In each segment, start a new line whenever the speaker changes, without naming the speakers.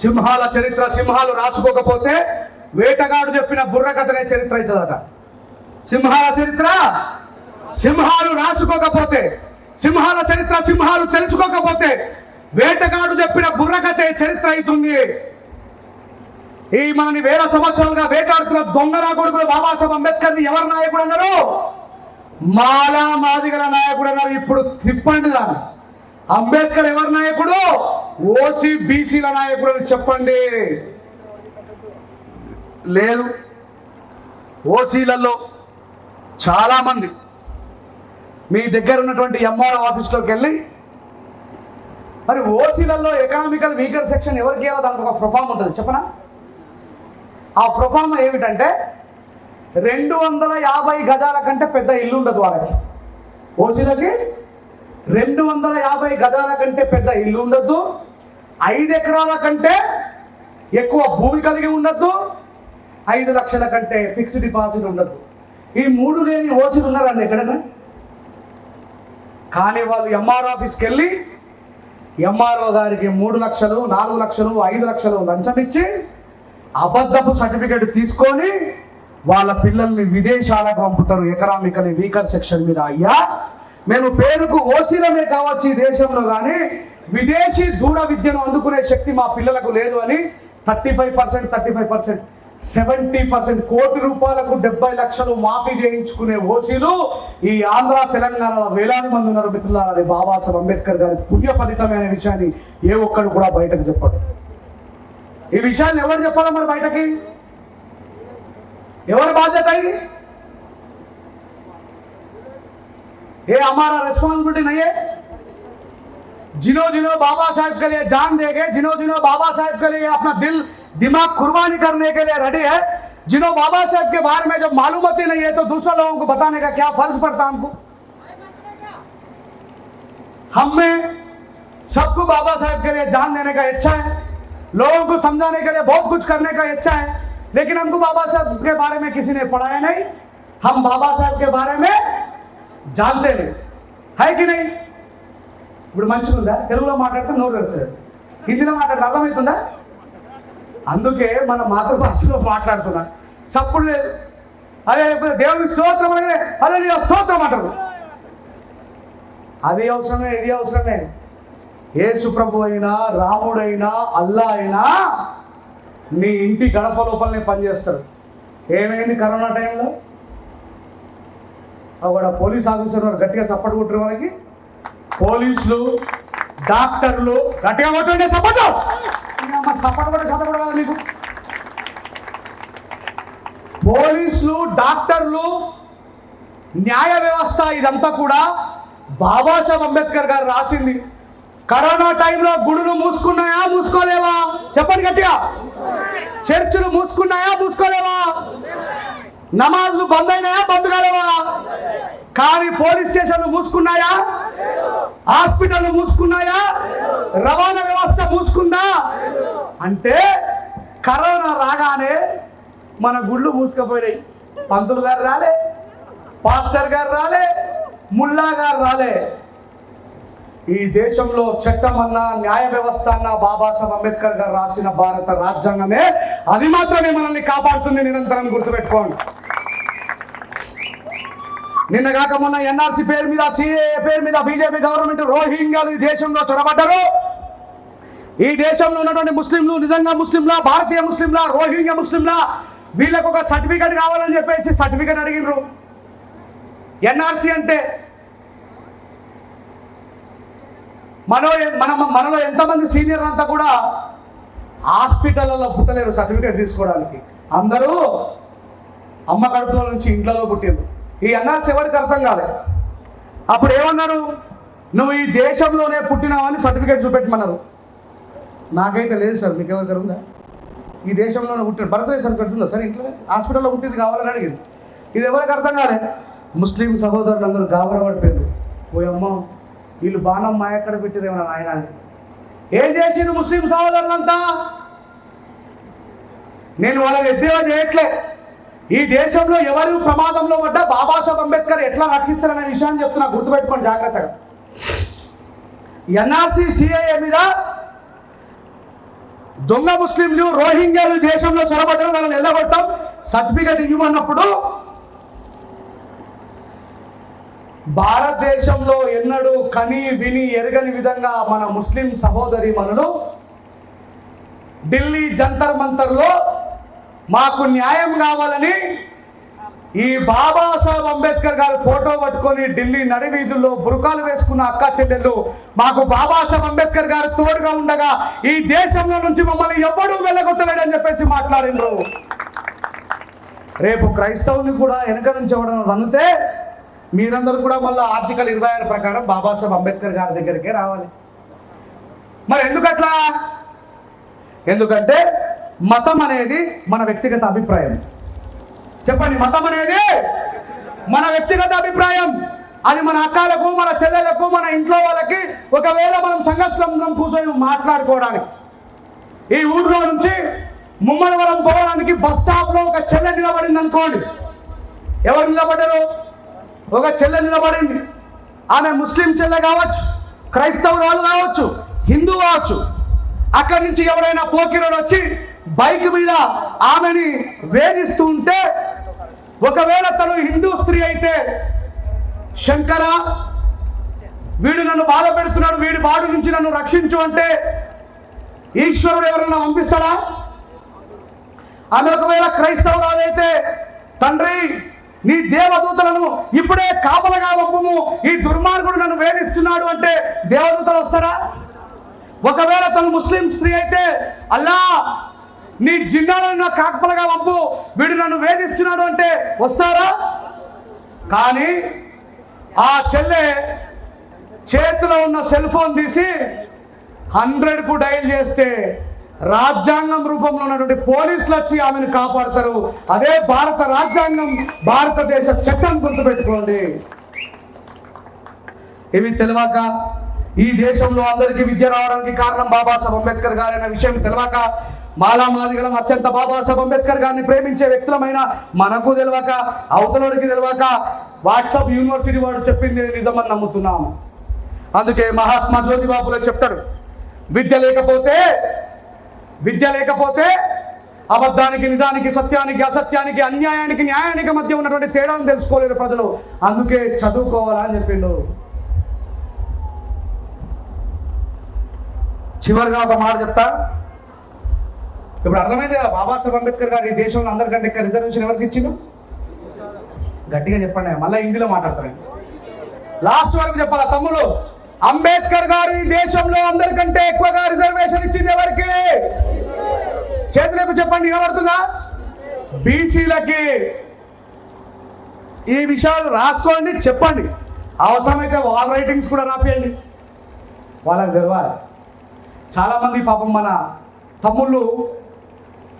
సింహాల చరిత్ర సింహాలు రాసుకోకపోతే వేటగాడు చెప్పిన బుర్రకథనే చరిత్ర అవుతుందట. సింహాల చరిత్ర సింహాలు రాసుకోకపోతే సింహాల చరిత్ర సింహాలు తెలుసుకోకపోతే వేటగాడు చెప్పిన బుర్రకథే చరిత్ర అవుతుంది. ఈ మనని వేల సంవత్సరాలుగా వేటాడుతున్న దొంగ కొడుకులు బాబాసాహెబ్ అంబేద్కర్ని ఎవరు నాయకుడు అన్నారు? మాలా మాదిగల నాయకుడు అన్నారు. ఇప్పుడు తిప్పండి దాన్ని. అంబేద్కర్ ఎవరి నాయకుడు? ఓసీ బీసీల నాయకుడు అని చెప్పండి. లేదు. ఓసీలలో చాలామంది మీ దగ్గర ఉన్నటువంటి ఎంఆర్ఓ ఆఫీస్లోకి వెళ్ళి మరి ఓసీలలో ఎకనామికల్ వీకర్ సెక్షన్ ఎవరికి ఇవ్వాలో దానికి ఒక ప్రొఫామ్ ఉంటుంది. చెప్పనా? ఆ ప్రొఫామ్ ఏమిటంటే రెండు వందల యాభై గజాల కంటే పెద్ద ఇల్లు ఉండదు వాళ్ళకి. ఓసీలకి రెండు వందల యాభై గజాల కంటే పెద్ద ఇల్లు ఉండద్దు. ఐదు ఎకరాల కంటే ఎక్కువ భూమి కలిగి ఉండద్దు. ఐదు లక్షల కంటే ఫిక్స్డ్ డిపాజిట్ ఉండద్దు. ఈ మూడు లేని ఓసీలు ఉన్నారండి ఎక్కడైనా? కానీ వాళ్ళు ఎంఆర్ ఆఫీస్కి వెళ్ళి ఎంఆర్ఓ గారికి మూడు లక్షలు నాలుగు లక్షలు ఐదు లక్షలు లంచం ఇచ్చి అబద్ధపు సర్టిఫికేట్ తీసుకొని వాళ్ళ పిల్లల్ని విదేశాలకు పంపుతారు. ఎకనామికలీ వీకర్ సెక్షన్ మీద. అయ్యా! మేము పేరుకు ఓసీలమే కావచ్చు ఈ దేశంలో కానీ విదేశీ దూర విద్యను అందుకునే శక్తి మా పిల్లలకు లేదు అని thirty five percent thirty five percent seventy percent కోటి రూపాయలకు డెబ్బై లక్షలు మాఫీ చేయించుకునే ఓసీలు ఈ ఆంధ్ర తెలంగాణలో వేలాది మంది ఉన్నారు మిత్రులారా. అది బాబాసాహెబ్ అంబేద్కర్ గారి పుణ్య ఫలితమే అనే విషయాన్ని ఏ ఒక్కడు కూడా బయటకు చెప్పడు. ఈ విషయాన్ని ఎవరు చెప్పాలి మరి బయటకి? ఎవరి బాధ్యత ఇది? ये हमारा रेस्पॉन्सिबिलिटी नहीं है। जिनो जिनो बाबा साहब के लिए जान देंगे जिनो जिनो बाबा साहब के लिए अपना दिल, दिमाग कुर्बानी करने के लिए रेडी है। जिन्हों बाबा साहब के बारे में जब मालूमती नहीं है तो दूसरे लोगों को बताने का क्या फ़र्ज़ पड़ता हमको? हमें सबको बाबा साहब के लिए जान देने का इच्छा है, लोगों को समझाने के लिए बहुत कुछ करने का इच्छा है, लेकिन हमको बाबा साहब के बारे में किसी ने पढ़ाया नहीं। हम बाबा साहब के बारे में జాలతే లేదు. హైకి నై ఇప్పుడు మంచిగా ఉందా తెలుగులో మాట్లాడితే నోరు తెరుతుంది హిందీలో మాట్లాడితే అర్థమవుతుందా? అందుకే మన మాతృభాషలో మాట్లాడుతున్నా. సప్పుడు లేదు. అదే దేవుడి స్తోత్రం అనగానే అదే స్తోత్రం అంటారు. అది అవసరమే ఇది అవసరమే. ఏసుప్రభు అయినా రాముడైనా అల్లా అయినా నీ ఇంటి గడప లోపలనే పనిచేస్తాడు ఏమైంది కరోనా టైంలో? ఒక పోలీస్ ఆఫీసర్ వారు గట్టిగా సపోర్ట్ కొట్టిన వాళ్ళకి. పోలీసులు డాక్టర్లు గట్టిగా కొట్టండి సపోర్ట్ సపోర్ట్ కూడా చదవడం కదా మీకు? పోలీసులు డాక్టర్లు న్యాయ వ్యవస్థ ఇదంతా కూడా బాబాసాహెబ్ అంబేద్కర్ గారు రాసింది. కరోనా టైంలో గుడులు మూసుకున్నాయా మూసుకోలేవా? చెప్పండి గట్టిగా. చర్చిలు మూసుకున్నాయా మూసుకోలేవా? నమాజ్లు బంద్ అయినాయా బంద్ కాలేవా? కానీ పోలీస్ స్టేషన్లు మూసుకున్నాయా? హాస్పిటల్లు మూసుకున్నాయా? రవాణా వ్యవస్థ మూసుకుందా? అంటే కరోనా రాగానే మన గుళ్ళు మూసుకుపోయినాయి. పంతులు గారు రాలే పాస్టర్ గారు రాలే ముల్లా గారు రాలే. ఈ దేశంలో చట్టం అన్నా న్యాయ వ్యవస్థ అన్నా బాబాసాహెబ్ అంబేద్కర్ గారు రాసిన భారత రాజ్యాంగమే అది మాత్రమే మనల్ని కాపాడుతుంది నిరంతరం గుర్తుపెట్టుకోండి. నిన్న కాక మొన్న ఎన్ఆర్సీ పేరు మీద సిఏ పేరు మీద బీజేపీ గవర్నమెంట్ రోహింగ్యాలు ఈ దేశంలో చొరబడ్డారు. ఈ దేశంలో ఉన్నటువంటి ముస్లింలు నిజంగా ముస్లింలా భారతీయ ముస్లింలా రోహింగ్య ముస్లింలా వీళ్ళకు ఒక సర్టిఫికెట్ కావాలని చెప్పేసి సర్టిఫికెట్ అడిగినరు ఎన్ఆర్సీ అంటే మనో మన మనలో ఎంతమంది సీనియర్ అంతా కూడా హాస్పిటల్లో పుట్టలేరు సర్టిఫికేట్ తీసుకోవడానికి. అందరూ అమ్మ కడుపులో నుంచి ఇంట్లో పుట్టిండ్రు. ఈ ఎన్ఆర్సీ ఎవరికి అర్థం కాలేదు అప్పుడు ఏమన్నారు? నువ్వు ఈ దేశంలోనే పుట్టినావని సర్టిఫికేట్ చూపెట్టమన్నారు. నాకైతే లేదు సార్ మీకు ఎవరికైనా ఉందా? ఈ దేశంలోనే పుట్టిన బర్త్డే సర్టిఫికేట్ ఉందా సార్ ఇంట్లో? హాస్పిటల్లో పుట్టింది కావాలని అడిగింది ఇది ఎవరికి అర్థం కాలే? ముస్లిం సహోదరులు అందరూ గాబరపడిపోయారు. అమ్మ వీళ్ళు బాణం మా ఎక్కడ పెట్టిరేమో ఆయన ఏం చేసిండు ముస్లిం సహోదరులంతా? నేను వాళ్ళని ఎద్దేవా చేయట్లే. ఈ దేశంలో ఎవరు ప్రమాదంలో పడ్డా బాబాసాహెబ్ అంబేద్కర్ ఎట్లా రక్షిస్తారనే విషయాన్ని చెప్తున్నా గుర్తుపెట్టుకోండి జాగ్రత్తగా. ఎన్ఆర్సీ సిఐఏ మీద దొంగ ముస్లింలు రోహింగ్యాలు దేశంలో చొరబడ్డం వాళ్ళని వెళ్ళగొట్టాం సర్టిఫికెట్ ఇవ్వమన్నప్పుడు భారతదేశంలో ఎన్నడూ కని విని ఎరగని విధంగా మన ముస్లిం సహోదరి మనులు ఢిల్లీ జంతర్ మంతర్లో మాకు న్యాయం కావాలని ఈ బాబాసాహెబ్ అంబేద్కర్ గారు ఫోటో పట్టుకొని ఢిల్లీ నడివీధుల్లో బురకాలు వేసుకున్న అక్క చెల్లెళ్ళు మాకు బాబాసాహెబ్ అంబేద్కర్ గారు తోడుగా ఉండగా ఈ దేశంలో నుంచి మమ్మల్ని ఎవ్వడూ వెళ్ళగొట్టలేడని చెప్పేసి మాట్లాడిండ్రు రేపు క్రైస్తవుని కూడా వెనక నుంచి ఎవడన్నా రన్నితే మీరందరూ కూడా మళ్ళీ ఆర్టికల్ ఇరవై ఆరు ప్రకారం బాబాసాహెబ్ అంబేద్కర్ గారి దగ్గరికే రావాలి. మరి ఎందుకట్లా? ఎందుకంటే మతం అనేది మన వ్యక్తిగత అభిప్రాయం. చెప్పండి మతం అనేది మన వ్యక్తిగత అభిప్రాయం. అది మన అక్కలకు మన చెల్లెలకు మన ఇంట్లో వాళ్ళకి ఒకవేళ మనం సంఘస్కంధం కూర్చొని మాట్లాడుకోవడానికి ఈ ఊర్లో నుంచి ముమ్మడివరం పోవడానికి బస్ స్టాప్లో ఒక చెల్లె నిలబడింది అనుకోండి. ఎవరు నిలబడ్డారు? ఒక చెల్లె నిలబడింది. ఆమె ముస్లిం చెల్లె కావచ్చు క్రైస్తవురాలు కావచ్చు హిందూ కావచ్చు. అక్కడి నుంచి ఎవరైనా పోకిరోడు వచ్చి బైక్ మీద ఆమెని వేధిస్తూ ఉంటే ఒకవేళ తను హిందూ స్త్రీ అయితే శంకర వీడు నన్ను బాధ పెడుతున్నాడు వీడి బాడు నుంచి నన్ను రక్షించు అంటే ఈశ్వరుడు ఎవరన్నా పంపిస్తాడా? ఆమె ఒకవేళ క్రైస్తవురాలైతే తండ్రి నీ దేవదూతలను ఇప్పుడే కాపలగా పంపము ఈ దుర్మార్గుడు నన్ను వేధిస్తున్నాడు అంటే దేవదూతలు వస్తారా? ఒకవేళ తను ముస్లిం స్త్రీ అయితే అల్లా నీ జిన్నాలను కాకపలగా పంపు వీడు నన్ను వేధిస్తున్నాడు అంటే వస్తారా? కానీ ఆ చెల్లె చేతిలో ఉన్న సెల్ ఫోన్ తీసి హండ్రెడ్కు డైల్ చేస్తే రాజ్యాంగం రూపంలో ఉన్నటువంటి పోలీసులు వచ్చి ఆమెను కాపాడతారు. అదే భారత రాజ్యాంగం భారతదేశ చట్టం గుర్తుపెట్టుకోండి. ఇవి తెలియక ఈ దేశంలో అందరికీ విద్య రావడానికి కారణం బాబాసాహెబ్ అంబేద్కర్ గారు అనే విషయం తెలియక మాలా మాదిగలం అత్యంత బాబాసాహెబ్ అంబేద్కర్ గారిని ప్రేమించే వ్యక్తులమైన మనకు తెలియక అవతలడికి తెలియక వాట్సాప్ యూనివర్సిటీ వాడు చెప్పింది నిజమని నమ్ముతున్నాము. అందుకే మహాత్మా జ్యోతిబాబులో చెప్తాడు విద్య లేకపోతే విద్య లేకపోతే అబద్ధానికి నిజానికి సత్యానికి అసత్యానికి అన్యాయానికి న్యాయానికి మధ్య ఉన్నటువంటి తేడాను తెలుసుకోలేరు ప్రజలు. అందుకే చదువుకోవాలా అని చెప్పిండు. చివరిగా ఒక మాట చెప్తా ఇప్పుడు అర్థమైంది కదా బాబాసాహెబ్ అంబేద్కర్ గారు ఈ దేశంలో అందరికంటే ఎక్కువ రిజర్వేషన్ ఎవరికి ఇచ్చిండు? గట్టిగా చెప్పండి మళ్ళీ హిందీలో మాట్లాడతాను లాస్ట్ వరకు చెప్పాలా తమ్ముడు? అంబేద్కర్ గారు ఈ దేశంలో అందరికంటే ఎక్కువగా రిజర్వేషన్ ఇచ్చింది ఎవరికి? చేతులకు చెప్పండి వినబడుతుందా? బీసీలకి. ఈ విషయాలు రాసుకోండి చెప్పండి. అవసరమైతే వాల్ రైటింగ్స్ కూడా రాపేయండి. వాళ్ళకి తెలవాలి. చాలామంది పాపం మన తమ్ముళ్ళు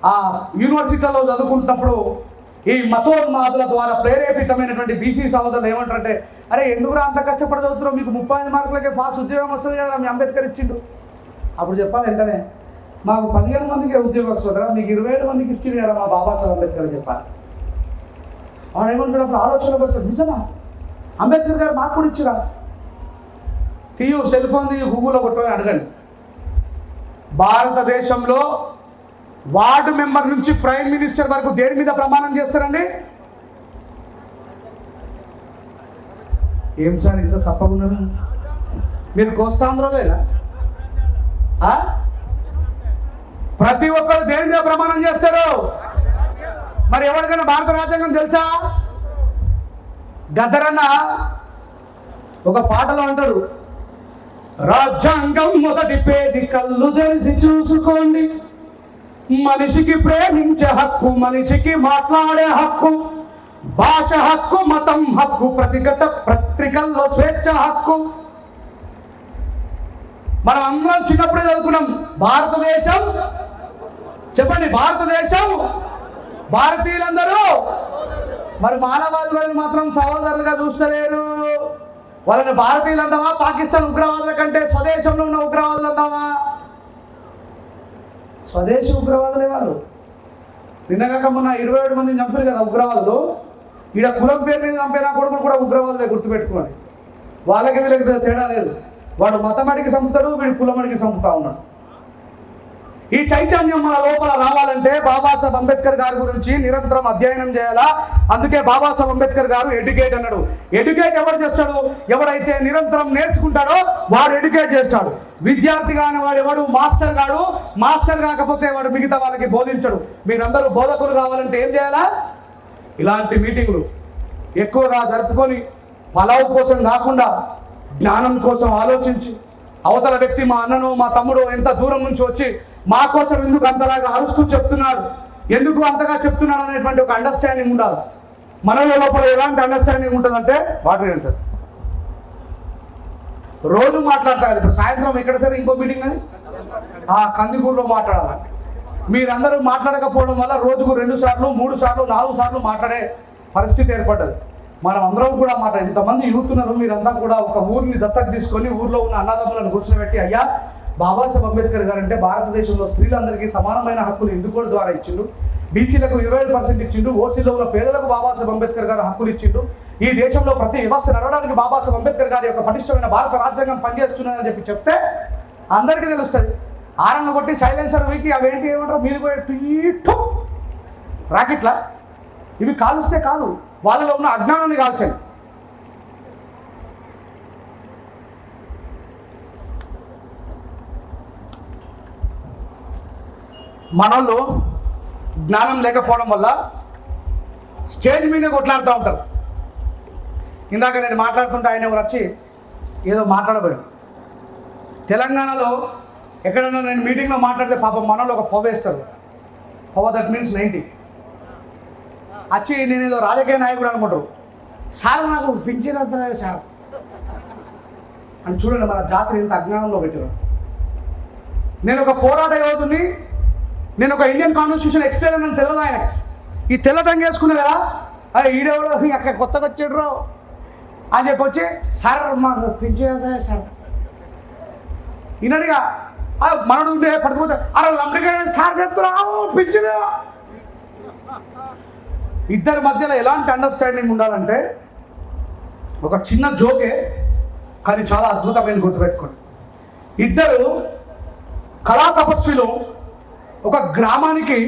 ఆ యూనివర్సిటీలో చదువుకుంటున్నప్పుడు ఈ మతోన్మాదుల ద్వారా ప్రేరేపితమైనటువంటి బీసీ సోదరులు ఏమంటారంటే అరే ఎందుకురా అంత కష్టపడి చదువుతున్నావు? మీకు ముప్పై ఐదు మార్కులకే పాస్ ఉద్యోగం వస్తుంది కదా మీ అంబేద్కర్ ఇచ్చిండు. అప్పుడు చెప్పాలి వెంటనే మాకు పదిహేను మందికి ఉద్యోగం వస్తుందిరా మీకు ఇరవై ఏడు మందికి ఇచ్చింది కదా మా బాబాసాహెబ్ అంబేద్కర్ అని చెప్పాలి. వాడు ఏమంటాడు అప్పుడు ఆలోచన పడతాడు నిజమా? అంబేద్కర్ గారు మాకు కూడా ఇచ్చిరా? తీయు సెల్ ఫోన్ తీయు గూగుల్లో కొట్టుకొని అడగండి. భారతదేశంలో వార్డు మెంబర్ నుంచి ప్రైమ్ మినిస్టర్ వరకు దేని మీద ప్రమాణం చేస్తారండి? ఏం సార్ ఇంత సప్పగున్నారు మీరు కోస్తాంధ్రలేనా? ప్రతి ఒక్కరు దేని మీద ప్రమాణం చేస్తారు? మరి ఎవరికైనా భారత రాజ్యాంగం తెలుసా? గద్దరన్న ఒక పాటలో అంటాడు రాజ్యాంగం మొదటి పేజీ కళ్ళు తెరిచి చూసుకోండి మనిషికి ప్రేమించే హక్కు మనిషికి మాట్లాడే హక్కు భాష హక్కు మతం హక్కు ప్రతిఘట పత్రికల్లో స్వేచ్ఛ హక్కు. మనం అందరం చిన్నప్పుడే చదువుకున్నాం భారతదేశం చెప్పండి భారతదేశం భారతీయులందరూ. మరి మానవాదులను మాత్రం సహోదరులుగా చూస్తలేరు. వాళ్ళని భారతీయులు అందామా పాకిస్తాన్ ఉగ్రవాదుల కంటే స్వదేశంలో ఉన్న ఉగ్రవాదులు అందామా స్వదేశీ ఉగ్రవాదులే వారు నిన్నగాక మొన్న ఇరవై ఏడు మందిని చంపారు కదా ఉగ్రవాదులు. ఈడ కులం పేరు మీద చంపిన కొడుకులు కూడా ఉగ్రవాదులే గుర్తుపెట్టుకోండి వాళ్ళకి వీళ్ళకి తేడా లేదు. వాడు మతమడికి చంపుతాడు వీడు కులమడికి చంపుతా ఉన్నాడు. ఈ చైతన్యం మన లోపల రావాలంటే బాబాసాహెబ్ అంబేద్కర్ గారి గురించి నిరంతరం అధ్యయనం చేయాలా? అందుకే బాబాసాహెబ్ అంబేద్కర్ గారు ఎడ్యుకేట్ అన్నాడు. ఎడ్యుకేట్ ఎవరు చేస్తాడు? ఎవడైతే నిరంతరం నేర్చుకుంటాడో వాడు ఎడ్యుకేట్ చేస్తాడు. విద్యార్థి కాని వాడు ఎవడు? మాస్టర్ గాడు. మాస్టర్ కాకపోతే వాడు మిగతా వాళ్ళకి బోధించడు. మీరందరూ బోధకులు కావాలంటే ఏం చేయాలా? ఇలాంటి మీటింగులు ఎక్కువగా జరుపుకొని పలావు కోసం కాకుండా జ్ఞానం కోసం ఆలోచించి అవతల వ్యక్తి మా అన్నను మా తమ్ముడు ఎంత దూరం నుంచి వచ్చి మా కోసం ఎందుకు అంతలాగా అరుస్తూ చెప్తున్నాడు? ఎందుకు అంతగా చెప్తున్నాడు అనేటువంటి ఒక అండర్స్టాండింగ్ ఉండాలి. మనలో లోపల ఎలాంటి అండర్స్టాండింగ్ ఉంటుందంటే వాటర్ సార్? రోజు మాట్లాడతారు. ఇప్పుడు సాయంత్రం ఎక్కడ సరే ఇంకో మీటింగ్ అది? ఆ కందికూరులో మాట్లాడాలి. మీరందరూ మాట్లాడకపోవడం వల్ల రోజుకు రెండు సార్లు మూడు సార్లు నాలుగు సార్లు మాట్లాడే పరిస్థితి ఏర్పడ్డది. మనం అందరం కూడా మాట ఇంతమంది యూత్ ఉన్నారు మీరంతా కూడా ఒక ఊరిని దత్తత తీసుకొని ఊర్లో ఉన్న అన్నదమ్ములను కూర్చోబెట్టి అయ్యా బాబాసాహెబ్ అంబేద్కర్ గారు అంటే భారతదేశంలో స్త్రీలందరికీ సమానమైన హక్కులు ఎందుకు ద్వారా ఇచ్చిండు. బీసీలకు ఇరవై ఐదు పర్సెంట్ ఇచ్చిండు. ఓసీలో ఉన్న పేదలకు బాబాసాహెబ్ అంబేద్కర్ గారు హక్కులు ఇచ్చిండు. ఈ దేశంలో ప్రతి వ్యవస్థ నడవడానికి బాబాసాహెబ్ అంబేద్కర్ గారి యొక్క పటిష్టమైన భారత రాజ్యాంగం పనిచేస్తున్నదని చెప్పి చెప్తే అందరికీ తెలుస్తుంది. ఆరంగ కొట్టి సైలెన్సర్ వీకి అవేంటి ఏమంటారు? మీరు పోయే టీటు రాకెట్ల? ఇవి కాలుస్తే కాదు. వాళ్ళలో ఉన్న అజ్ఞానాన్ని కాల్చండి మనోళ్ళు జ్ఞానం లేకపోవడం వల్ల స్టేజ్ మీద కొట్లాడుతూ ఉంటారు. ఇందాక నేను మాట్లాడుతుంటే ఆయన ఎవరు వచ్చి ఏదో మాట్లాడబోయాడు తెలంగాణలో ఎక్కడన్నా నేను మీటింగ్లో మాట్లాడితే పాపం మనోళ్ళు ఒక పవ వేస్తారు. పవ దట్ మీన్స్ నైంటీ వచ్చి నేను ఏదో రాజకీయ నాయకుడు అనుకుంటారు. సార్ నాకు పింఛన్ సార్. అని చూడండి మన జాతర ఇంత అజ్ఞానంలో పెట్టారు. నేను ఒక పోరాట యోధుని నేను ఒక ఇండియన్ కాన్స్టిట్యూషన్ ఎక్స్ప్లెయిన్ అని తెలియదు ఆయన ఈ తెల్లటం వేసుకున్నా కదా అరే ఈడెవడో అక్కడ కొత్తగా వచ్చాడు అని చెప్పి వచ్చి సార్ మాకు పింఛన్ సార్? ఈనాడుగా మనడు ఉంటే పట్టుకుపోతే అరే లంబడికాయ సార్ చెప్తున్నావు పింఛను ఇద్దరి మధ్యలో ఎలాంటి అండర్స్టాండింగ్ ఉండాలంటే ఒక చిన్న జోకే కానీ చాలా అద్భుతమైన గుర్తుపెట్టుకోండి. ఇద్దరు కళా తపస్విలు ఒక గ్రామానికి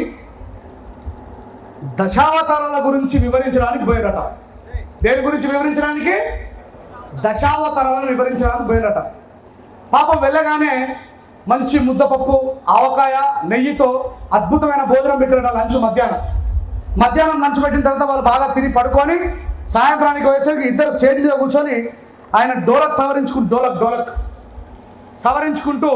దశావతారాల గురించి వివరించడానికి పోయారట. దేని గురించి వివరించడానికి? దశావతారాలను వివరించడానికి పోయారట. పాపం వెళ్ళగానే మంచి ముద్దపప్పు ఆవకాయ నెయ్యితో అద్భుతమైన భోజనం పెట్టారట లంచ్ మధ్యాహ్నం. మధ్యాహ్నం లంచ్ పెట్టిన తర్వాత వాళ్ళు బాగా తిని పడుకొని సాయంత్రానికి వచ్చేసరికి ఇద్దరు స్టేజ్ మీద కూర్చొని ఆయన డోలక్ సవరించుకుంటూ డోలక్ డోలక్ సవరించుకుంటూ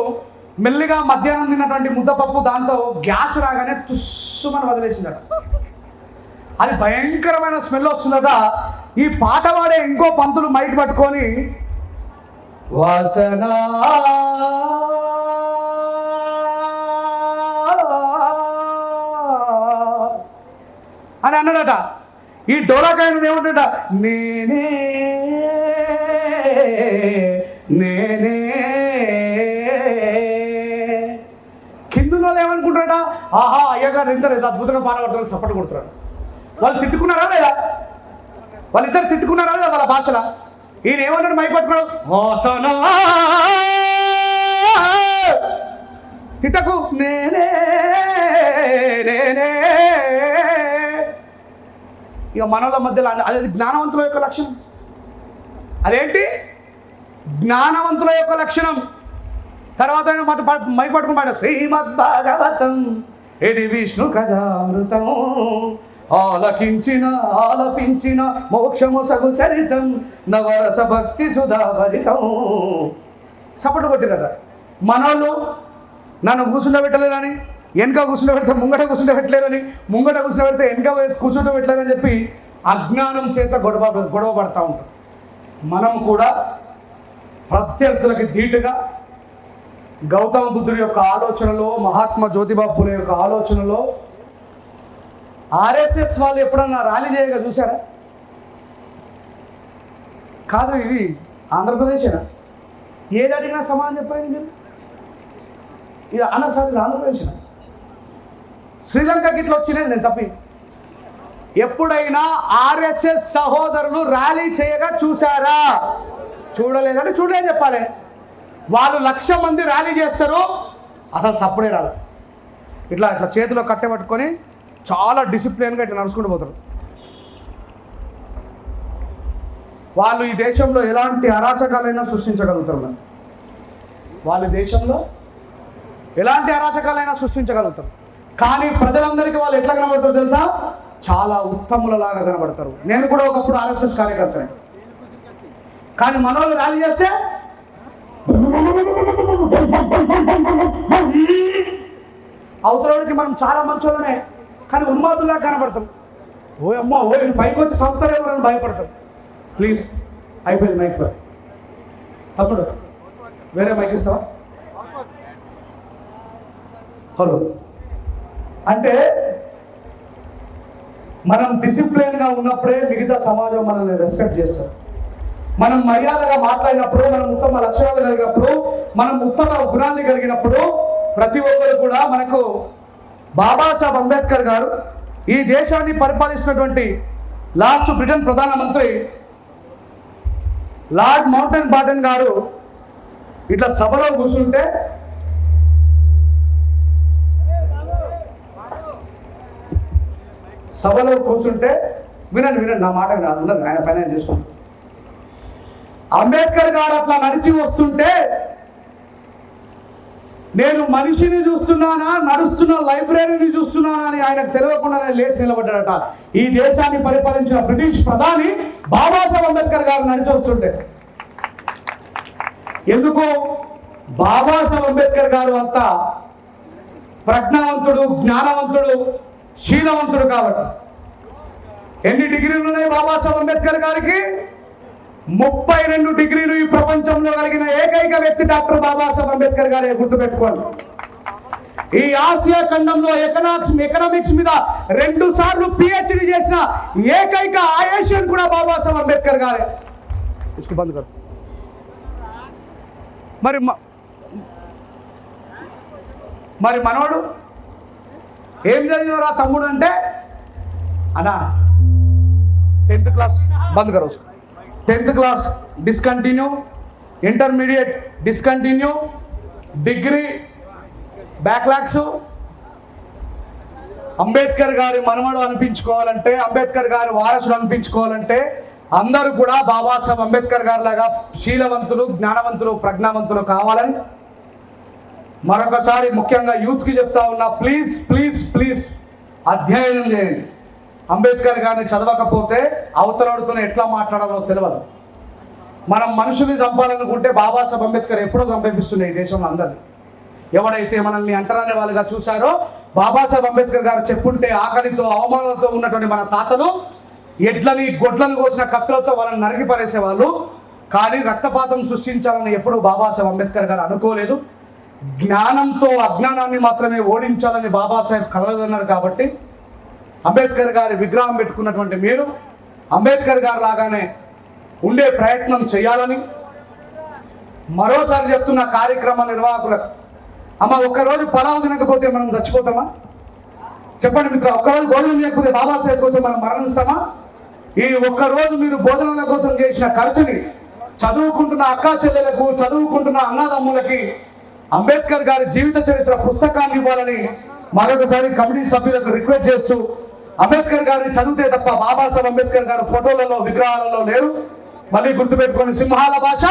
మెల్లిగా మధ్యాహ్నం తిన్నటువంటి ముద్దపప్పు దాంతో గ్యాస్ రాగానే తుస్సుమని వదిలేసిందట. అది భయంకరమైన స్మెల్ వస్తుందట. ఈ పాట పాడే ఇంకో పంతులు మైక్ పట్టుకొని వాసన అని అన్నాడట. ఈ డోరాకాయను ఏమంటాడ నేనే నేనే ఏమనుకుంటారట? ఆహా అయ్యగారు ఇద్దరు ఎంత అద్భుతంగా పాట పడుతున్నారు సపోర్ట్ కొడుతున్నారు. వాళ్ళు తిట్టుకున్నారా లేదా? వాళ్ళిద్దరు తిట్టుకున్నారా లేదా వాళ్ళ భాషల? ఈయన ఏమన్నాడు మైక్ పట్టుకున్నాడు? వాసన తిట్టకు. నేనే నేనే. ఇక మనల మధ్యలో అది జ్ఞానవంతుల యొక్క లక్షణం? అదేంటి? జ్ఞానవంతుల యొక్క లక్షణం. తర్వాత ఆయన మాట పాట- మైక్ పట్టుకుని శ్రీమద్ భాగవతం ఇది విష్ణు కథామృతం ఆలకించిన ఆలపించిన మోక్షము సగు చరితం. నవరస భక్తి సుధాభరితం సపోర్ట్ కొట్టిరట మనోళ్ళు నన్ను కూర్చుండబెట్టలేరని వెనక కూర్చుండబెడితే ముంగట కూర్చుండబెట్టలేరని ముంగట కూర్చుండబెడితే వెనక వేసి కూర్చుండబెట్టలేరని చెప్పి అజ్ఞానం చేత గొడవ గొడవ పడతా ఉంటాం మనం కూడా ప్రత్యర్థులకి ధీటుగా గౌతమ బుద్ధుడి యొక్క ఆలోచనలో మహాత్మా జ్యోతిబా ఫులే యొక్క ఆలోచనలో ఆర్ఎస్ఎస్ వాళ్ళు ఎప్పుడన్నా ర్యాలీ చేయగా చూసారా కాదు ఇది ఆంధ్రప్రదేశేనా? ఏది అడిగినా సమాధానం చెప్పలేదు మీరు? ఇది అన్న సార్ ఇది ఆంధ్రప్రదేశ్ శ్రీలంకకి ఇట్లా వచ్చినది నేను తప్పి. ఎప్పుడైనా ఆర్ఎస్ఎస్ సహోదరులు ర్యాలీ చేయగా చూసారా చూడలేదని చూడలేదు చెప్పాలి. వాళ్ళు లక్ష మంది ర్యాలీ చేస్తారు అసలు సప్పుడే రాదు. ఇట్లా ఇట్లా చేతిలో కట్టె పట్టుకొని చాలా డిసిప్లిన్గా ఇట్లా నడుచుకుంటూ పోతారు. వాళ్ళు ఈ దేశంలో ఎలాంటి అరాచకాలైనా సృష్టించగలుగుతారు మరి. వాళ్ళ దేశంలో ఎలాంటి అరాచకాలైనా సృష్టించగలుగుతారు. కానీ ప్రజలందరికీ వాళ్ళు ఎట్లా కనబడతారు తెలుసా? చాలా ఉత్తములలాగా కనబడతారు. నేను కూడా ఒకప్పుడు ఆర్ఎస్ఎస్ కార్యకర్తనే. కానీ మనోళ్ళు ర్యాలీ చేస్తే అవతలకి మనం చాలా మంచోళ్ళనే కానీ ఉన్మాదులా కనబడతాం ఓ అమ్మో ఓ పైకి వచ్చి సంస్థలేమో అని భయపడతాం ప్లీజ్ అయిపోయింది మైక్ అప్పుడు వేరే మైక్ ఇస్తావా? హలో అంటే మనం డిసిప్లిన్గా ఉన్నప్పుడే మిగతా సమాజం మనల్ని రెస్పెక్ట్ చేస్తారు. మనం మర్యాదగా మాట్లాడినప్పుడు మనం ఉత్తమ లక్ష్యాలు కలిగినప్పుడు మనం ఉత్తమ గుణాన్ని కలిగినప్పుడు ప్రతి ఒక్కరు కూడా మనకు బాబాసాహెబ్ అంబేద్కర్ గారు ఈ దేశాన్ని పరిపాలిస్తున్నటువంటి లాస్ట్ బ్రిటన్ ప్రధానమంత్రి లార్డ్ మౌంటైన్ బాటన్ గారు ఇట్లా సభలో కూర్చుంటే సభలో కూర్చుంటే వినండి వినండి నా మాట వినండి అందరూ ఆయన పైన చేసుకుంటాను అంబేద్కర్ గారు అట్లా నడిచి వస్తుంటే నేను మనిషిని చూస్తున్నానా నడుస్తున్న లైబ్రరీని చూస్తున్నానా అని ఆయనకు తెలియకుండానే లేచి నిలబడ్డాడట. ఈ దేశాన్ని పరిపాలించిన బ్రిటిష్ ప్రధాని బాబాసాహెబ్ అంబేద్కర్ గారు నడిచి వస్తుంటే. ఎందుకు? బాబాసాహెబ్ అంబేద్కర్ గారు అంతా ప్రజ్ఞావంతుడు జ్ఞానవంతుడు శీలవంతుడు కాబట్టి. ఎన్ని డిగ్రీలు ఉన్నాయి బాబాసాహెబ్ అంబేద్కర్ గారికి? ముప్పై రెండు డిగ్రీలు ఈ ప్రపంచంలో కలిగిన ఏకైక వ్యక్తి డాక్టర్ బాబాసాహెబ్ అంబేద్కర్ గారే గుర్తుపెట్టుకోండి. ఈ ఆసియా ఖండంలో ఎకనామిక్స్ ఎకనామిక్స్ మీద రెండు సార్లు పిహెచ్డి చేసిన ఏకైక ఆయేషియన్ కూడా బాబాసాహెబ్ అంబేద్కర్ గారే. బంద్ కరు. మరి మరి మనోడు ఏం చదివినరా తమ్ముడు అంటే? అన్నా టెన్త్ క్లాస్ బంద్ కరో. Tenth class discontinue intermediate discontinue degree backlogs. Ambedkar గారి మనమడు అనిపించుకోవాలంటే అంబేద్కర్ గారి వారసుడు అనిపించుకోవాలంటే అందరూ కూడా బాబాసాహెబ్ అంబేద్కర్ గారి లాగా శీలవంతులు జ్ఞానవంతులు ప్రజ్ఞావంతులు కావాలని మరొకసారి ముఖ్యంగా యూత్కి చెప్తా ఉన్నా ప్లీజ్ ప్లీజ్ ప్లీజ్ అధ్యయనం చేయండి. అంబేద్కర్ గారిని చదవకపోతే అవతలడుతో ఎట్లా మాట్లాడాలో తెలియదు మనం మనుషుల్ని చంపాలనుకుంటే బాబాసాహెబ్ అంబేద్కర్ ఎప్పుడో చంపేపిస్తున్నాయి ఈ దేశంలో అందరినీ. ఎవడైతే మనల్ని అంటరాని వాళ్ళుగా చూశారో బాబాసాహెబ్ అంబేద్కర్ గారు చెప్పుంటే ఆకలితో అవమానాలతో ఉన్నటువంటి మన తాతలు ఎడ్లని గొడ్లను కోసిన కత్తులతో వాళ్ళని నరికి పారేసేవాళ్ళు. కానీ రక్తపాతం సృష్టించాలని ఎప్పుడూ బాబాసాహెబ్ అంబేద్కర్ గారు అనుకోలేదు. జ్ఞానంతో అజ్ఞానాన్ని మాత్రమే ఓడించాలని బాబాసాహెబ్ అన్నారు కాబట్టి అంబేద్కర్ గారి విగ్రహం పెట్టుకున్నటువంటి మీరు అంబేద్కర్ గారు లాగానే ఉండే ప్రయత్నం చేయాలని మరోసారి చెప్తున్న కార్యక్రమ నిర్వాహకులకు అమ్మ ఒక్కరోజు పలావు తినకపోతే మనం చచ్చిపోతామా? చెప్పండి మిత్ర ఒక్కరోజు భోజనం చేయకపోతే బాబాసాహెబ్ కోసం మనం మరణిస్తామా? ఈ ఒక్కరోజు మీరు భోజనాల కోసం చేసిన ఖర్చుని చదువుకుంటున్న అక్కా చెల్లెలకు చదువుకుంటున్న అన్నదమ్ములకి అంబేద్కర్ గారి జీవిత చరిత్ర పుస్తకాన్ని ఇవ్వాలని మరొకసారి కమిటీ సభ్యులకు రిక్వెస్ట్ చేస్తూ అంబేద్కర్ గారిని చదివితే తప్ప బాబాసాహెబ్ అంబేద్కర్ గారు ఫోటోలలో విగ్రహాలలో లేరు. మళ్ళీ గుర్తుపెట్టుకోండి సింహాల భాష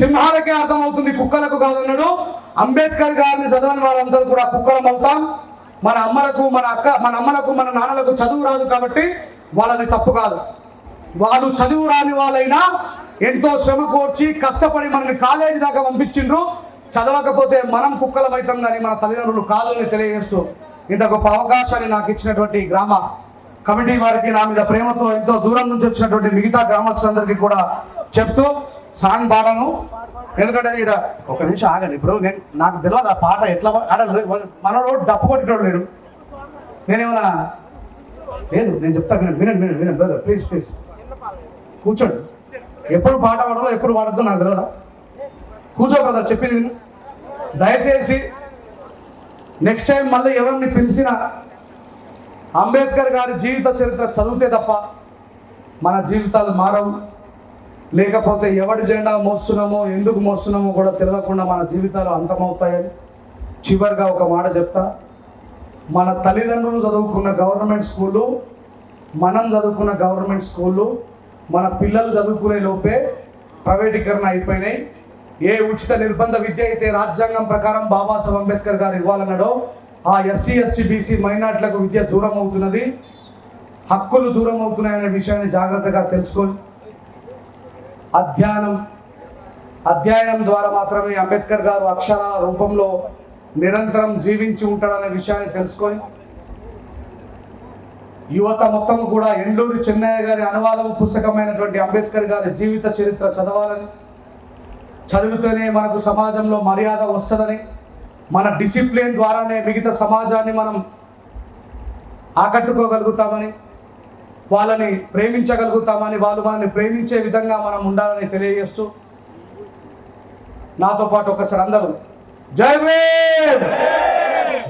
సింహాలకే అర్థమవుతుంది కుక్కలకు కాదన్నాడు. అంబేద్కర్ గారిని చదవని వాళ్ళందరూ కూడా కుక్కలం అవుతాం మన అమ్మలకు మన అక్క మన అమ్మలకు మన నాన్నలకు చదువు రాదు కాబట్టి వాళ్ళది తప్పు కాదు. వాళ్ళు చదువు రాని వాళ్ళైనా ఎంతో శ్రమ కోర్చి కష్టపడి మనల్ని కాలేజీ దాకా పంపించిండ్రు. చదవకపోతే మనం కుక్కలం కానీ మన తల్లిదండ్రులు కాదు అని తెలియజేస్తూ ఇంత గొప్ప అవకాశాన్ని నాకు ఇచ్చినటువంటి గ్రామ కమిటీ వారికి నా మీద ప్రేమతో ఎంతో దూరం నుంచి వచ్చినటువంటి మిగతా గ్రామస్తులందరికీ కూడా చెప్తూ సాంగ్ పాడను. ఎందుకంటే ఇక్కడ ఒక నిమిషం ఆగండి. ఇప్పుడు నేను నాకు తెలియదు ఆ పాట ఎట్లా ఆడలేదు మనలో డప్పు కొట్టేటోడు లేడు. నేనేమన్నా లేదు నేను చెప్తాను వినండి వినండి వినండి వినండి బ్రదర్ ప్లీజ్ ప్లీజ్ కూర్చోండి. ఎప్పుడు పాట పాడాలో ఎప్పుడు పాడద్దో నాకు తెలియదా కూర్చో బ్రదర్ చెప్పింది దయచేసి నెక్స్ట్ టైం మళ్ళీ ఎవరిని పిలిచినా అంబేద్కర్ గారి జీవిత చరిత్ర చదివితే తప్ప మన జీవితాలు మారవు. లేకపోతే ఎవడి జెండా మోస్తున్నామో ఎందుకు మోస్తున్నామో కూడా తెలియకుండా మన జీవితాలు అంతమవుతాయని చివరిగా ఒక మాట చెప్తా. మన తల్లిదండ్రులు చదువుకున్న గవర్నమెంట్ స్కూళ్ళు మనం చదువుకున్న గవర్నమెంట్ స్కూళ్ళు మన పిల్లలు చదువుకునే లోపే ప్రైవేటీకరణ అయిపోయినాయి. ఏ ఉచిత నిర్బంధ విద్య అయితే రాజ్యాంగం ప్రకారం బాబాసాహెబ్ అంబేద్కర్ గారు ఇవ్వాలన్నాడో ఆ ఎస్సీ ఎస్టీ బీసీ మైనార్టీలకు విద్య దూరం అవుతున్నది హక్కులు దూరం అవుతున్నాయనే విషయాన్ని జాగ్రత్తగా తెలుసుకొని అధ్యయనం అధ్యయనం ద్వారా మాత్రమే అంబేద్కర్ గారు అక్షరాల రూపంలో నిరంతరం జీవించి ఉంటాడనే విషయాన్ని తెలుసుకొని యువత మొత్తం కూడా ఎండూరి చెన్నయ్య గారి అనువాదం పుస్తకమైనటువంటి అంబేద్కర్ గారి జీవిత చరిత్ర చదవాలని చదివితేనే మనకు సమాజంలో మర్యాద వస్తుందని మన డిసిప్లిన్ ద్వారానే మిగతా సమాజాన్ని మనం ఆకట్టుకోగలుగుతామని వాళ్ళని ప్రేమించగలుగుతామని వాళ్ళు మనల్ని ప్రేమించే విధంగా మనం ఉండాలని తెలియజేస్తూ నాతో పాటు ఒకసారి అందరూ జై భీమ్!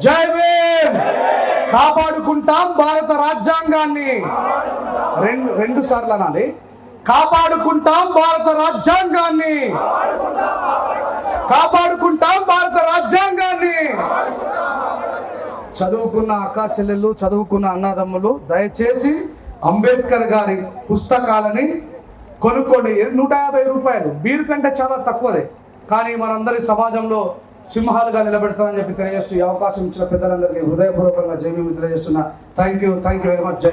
జై భీమ్! కాపాడుకుంటాం భారత రాజ్యాంగాన్ని. రెండు రెండు సార్లు అనాలి. కాపాడుకుంటాం భారత రాజ్యాంగాన్ని. కాపాడుకుంటాం భారత రాజ్యాంగాన్ని. చదువుకున్న అక్క చెల్లెళ్ళు చదువుకున్న అన్నదమ్ములు దయచేసి అంబేద్కర్ గారి పుస్తకాలని కొనుక్కోండి. నూట యాభై రూపాయలు. బీర్ కంటే చాలా తక్కువదే. కానీ మనందరి సమాజంలో సింహాలుగా నిలబెడతానని చెప్పి తెలియజేస్తూ ఈ అవకాశం ఇచ్చిన పెద్దలందరికీ హృదయపూర్వకంగా జై తెలియజేస్తున్నా. Thank you thank you very much జై